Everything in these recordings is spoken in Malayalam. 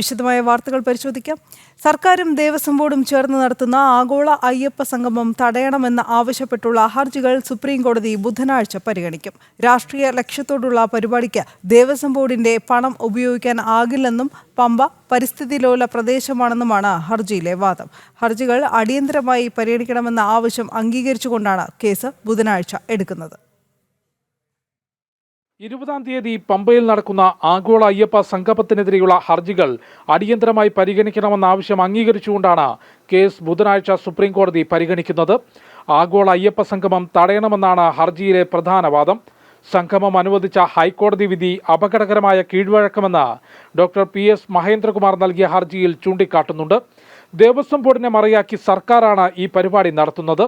വിശദമായ വാർത്തകൾ പരിശോധിക്കാം. സർക്കാരും ദേവസ്വം ബോർഡും ചേർന്ന് നടത്തുന്ന ആഗോള അയ്യപ്പ സംഗമം തടയണമെന്ന് ആവശ്യപ്പെട്ടുള്ള ഹർജികൾ സുപ്രീം കോടതി ബുധനാഴ്ച പരിഗണിക്കും. രാഷ്ട്രീയ ലക്ഷ്യത്തോടുള്ള പരിപാടിക്ക് ദേവസ്വം ബോർഡിന്റെ പണം ഉപയോഗിക്കാൻ ആകില്ലെന്നും പമ്പ പരിസ്ഥിതി ലോല പ്രദേശമാണെന്നുമാണ് ഹർജിയിലെ വാദം. ഹർജികൾ അടിയന്തരമായി പരിഗണിക്കണമെന്ന ആവശ്യം അംഗീകരിച്ചുകൊണ്ടാണ് കേസ് ബുധനാഴ്ച എടുക്കുന്നത്. ഇരുപതാം തീയതി പമ്പയിൽ നടക്കുന്ന ആഗോള അയ്യപ്പ സംഗമത്തിനെതിരെയുള്ള ഹർജികൾ അടിയന്തരമായി പരിഗണിക്കണമെന്ന ആവശ്യം അംഗീകരിച്ചുകൊണ്ടാണ് കേസ് ബുധനാഴ്ച സുപ്രീം കോടതി പരിഗണിക്കുന്നത്. ആഗോള അയ്യപ്പ സംഗമം തടയണമെന്നാണ് ഹർജിയിലെ പ്രധാന വാദം. സംഗമം അനുവദിച്ച ഹൈക്കോടതി വിധി അപകടകരമായ കീഴ്വഴക്കമെന്ന് ഡോക്ടർ പി എസ് മഹേന്ദ്രകുമാർ നൽകിയ ഹർജിയിൽ ചൂണ്ടിക്കാട്ടുന്നുണ്ട്. ദേവസ്വം ബോർഡിനെ മറയാക്കി സർക്കാരാണ് ഈ പരിപാടി നടത്തുന്നത്.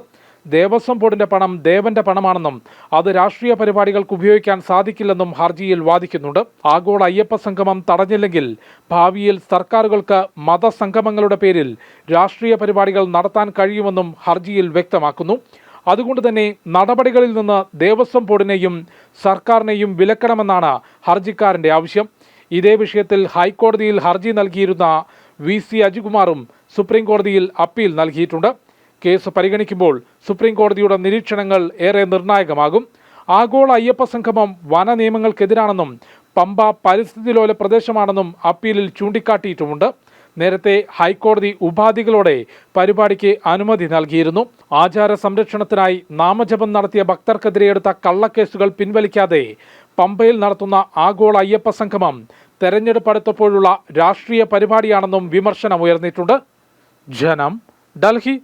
ദേവസ്വം ബോർഡിന്റെ പണം ദേവന്റെ പണമാണെന്നും അത് രാഷ്ട്രീയ പരിപാടികൾക്ക് ഉപയോഗിക്കാൻ സാധിക്കില്ലെന്നും ഹർജിയിൽ വാദിക്കുന്നുണ്ട്. ആഗോള അയ്യപ്പ സംഗമം തടഞ്ഞില്ലെങ്കിൽ ഭാവിയിൽ സർക്കാരുകൾക്ക് മതസംഗമങ്ങളുടെ പേരിൽ രാഷ്ട്രീയ പരിപാടികൾ നടത്താൻ കഴിയുമെന്നും ഹർജിയിൽ വ്യക്തമാക്കുന്നു. അതുകൊണ്ട് തന്നെ നടപടികളിൽ നിന്ന് ദേവസ്വം ബോർഡിനെയും സർക്കാരിനെയും വിലക്കണമെന്നാണ് ഹർജിക്കാരന്റെ ആവശ്യം. ഇതേ വിഷയത്തിൽ ഹൈക്കോടതിയിൽ ഹർജി നൽകിയിരുന്ന വി സി അജികുമാറും സുപ്രീം കോടതിയിൽ അപ്പീൽ നൽകിയിട്ടുണ്ട്. കേസ് പരിഗണിക്കുമ്പോൾ സുപ്രീം കോടതിയുടെ നിരീക്ഷണങ്ങൾ ഏറെ നിർണായകമാകും. ആഗോള അയ്യപ്പ സംഗമം വന നിയമങ്ങൾക്കെതിരാണെന്നും പമ്പ പരിസ്ഥിതി ലോല പ്രദേശമാണെന്നും അപ്പീലിൽ ചൂണ്ടിക്കാട്ടിയിട്ടുമുണ്ട്. നേരത്തെ ഹൈക്കോടതി ഉപാധികളോടെ പരിപാടിക്ക് അനുമതി നൽകിയിരുന്നു. ആചാര സംരക്ഷണത്തിനായി നാമജപം നടത്തിയ ഭക്തർക്കെതിരെ എടുത്ത കള്ളക്കേസുകൾ പിൻവലിക്കാതെ പമ്പയിൽ നടത്തുന്ന ആഗോള അയ്യപ്പ സംഗമം തെരഞ്ഞെടുപ്പ് അടുത്തപ്പോഴുള്ള രാഷ്ട്രീയ പരിപാടിയാണെന്നും വിമർശനമുയർന്നിട്ടുണ്ട്. ജനം ഡൽഹി